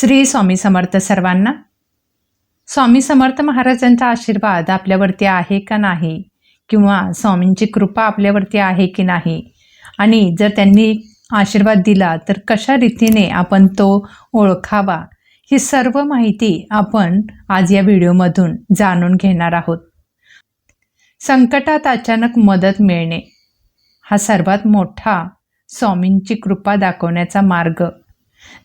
श्री स्वामी समर्थ सर्वांना. स्वामी समर्थ महाराजांचा आशीर्वाद आपल्यावरती आहे का नाही? किंवा स्वामींची कृपा आपल्यावरती आहे की नाही? आणि जर त्यांनी आशीर्वाद दिला तर कशा रीतीने आपण तो ओळखावा? ही सर्व माहिती आपण आज या व्हिडिओमधून जाणून घेणार आहोत. संकटात अचानक मदत मिळणे हा सर्वात मोठा स्वामींची कृपा दाखवण्याचा मार्ग.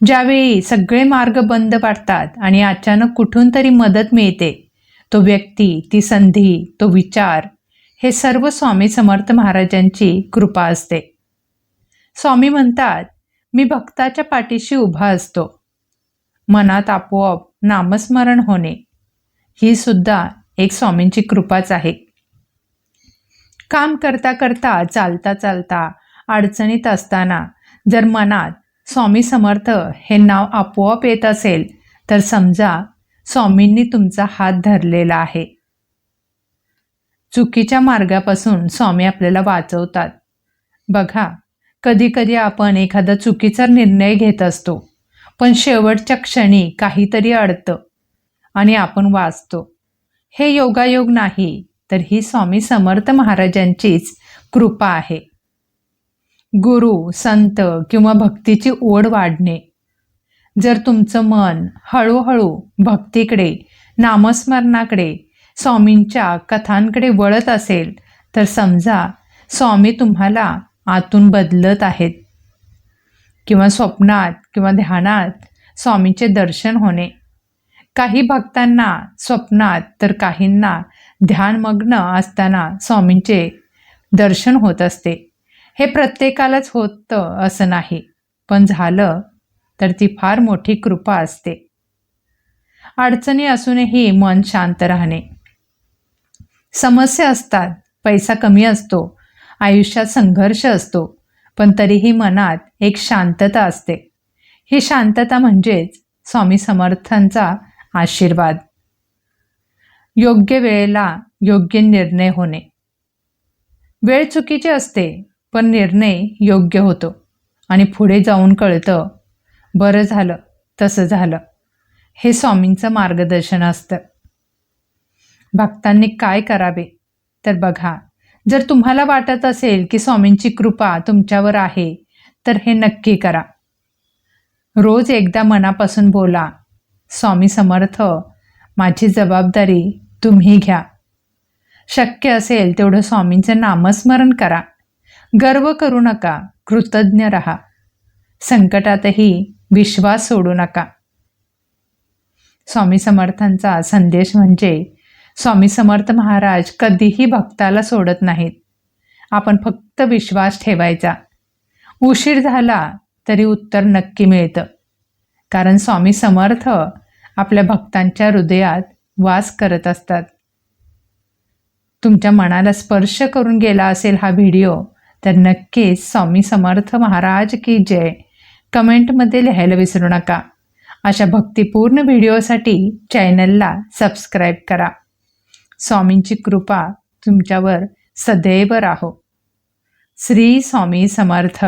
ज्यावेळी सगळे मार्ग बंद पाडतात आणि अचानक कुठून तरी मदत मिळते तो व्यक्ती ती संधी तो विचार हे सर्व स्वामी समर्थ महाराजांची कृपा असते. स्वामी म्हणतात मी भक्ताच्या पाठीशी उभा असतो. मनात आपोआप नामस्मरण होणे. ही सुद्धा एक स्वामींची कृपाच आहे. काम करता करता चालता चालता अडचणीत असताना जर मनात स्वामी समर्थ हे नाव आपोआप येत असेल तर समजा स्वामींनी तुमचा हात धरलेला आहे. चुकीच्या मार्गापासून स्वामी आपल्याला वाचवतात. बघा कधीकधी आपण एखादा चुकीचा निर्णय घेत असतो पण शेवटच्या क्षणी काहीतरी अडतं आणि आपण वाचतो. हे योगायोग नाही तर ही स्वामी समर्थ महाराजांचीच कृपा आहे. गुरु संत किंवा भक्तीची ओढ वाढणे. जर तुमचं मन हळूहळू भक्तीकडे नामस्मरणाकडे स्वामींच्या कथांकडे वळत असेल तर समजा स्वामी तुम्हाला आतून बदलत आहेत. किंवा स्वप्नात किंवा ध्यानात स्वामींचे दर्शन होणे. काही भक्तांना स्वप्नात तर काहींना ध्यानमग्न असताना स्वामींचे दर्शन होत असते. हे प्रत्येकालाच होतं असं नाही. पण झालं तर ती फार मोठी कृपा असते. अडचणी असूनही मन शांत राहणे. समस्या असतात पैसा कमी असतो आयुष्यात संघर्ष असतो पण तरीही मनात एक शांतता असते. ही शांतता म्हणजेच स्वामी समर्थांचा आशीर्वाद. योग्य वेळेला योग्य निर्णय होणे. वेळ चुकीची असते पण निर्णय योग्य होतो. आणि पुढे जाऊन कळतं बरं झालं तसं झालं. हे स्वामींचं मार्गदर्शन असतं. भक्तांनी काय करावे? तर बघा जर तुम्हाला वाटत असेल की स्वामींची कृपा तुमच्यावर आहे तर हे नक्की करा. रोज एकदा मनापासून बोला स्वामी समर्थ माझी जबाबदारी तुम्ही घ्या. शक्य असेल तेवढं स्वामींचं नामस्मरण करा. गर्व करू नका कृतज्ञ रहा. संकटातही विश्वास सोडू नका. स्वामी समर्थांचा संदेश म्हणजे स्वामी समर्थ महाराज कधीही भक्ताला सोडत नाहीत. आपण फक्त विश्वास ठेवायचा. उशीर झाला तरी उत्तर नक्की मिळतं. कारण स्वामी समर्थ आपल्या भक्तांच्या हृदयात वास करत असतात. तुमच्या मनाला स्पर्श करून गेला असेल हा व्हिडिओ तर नक्कीच स्वामी समर्थ महाराज की जय. कमेंटमध्ये लिहायला विसरू नका. अशा भक्तिपूर्ण व्हिडिओसाठी चॅनलला सबस्क्राईब करा. स्वामींची कृपा तुमच्यावर सदैव राहो. श्री स्वामी समर्थ.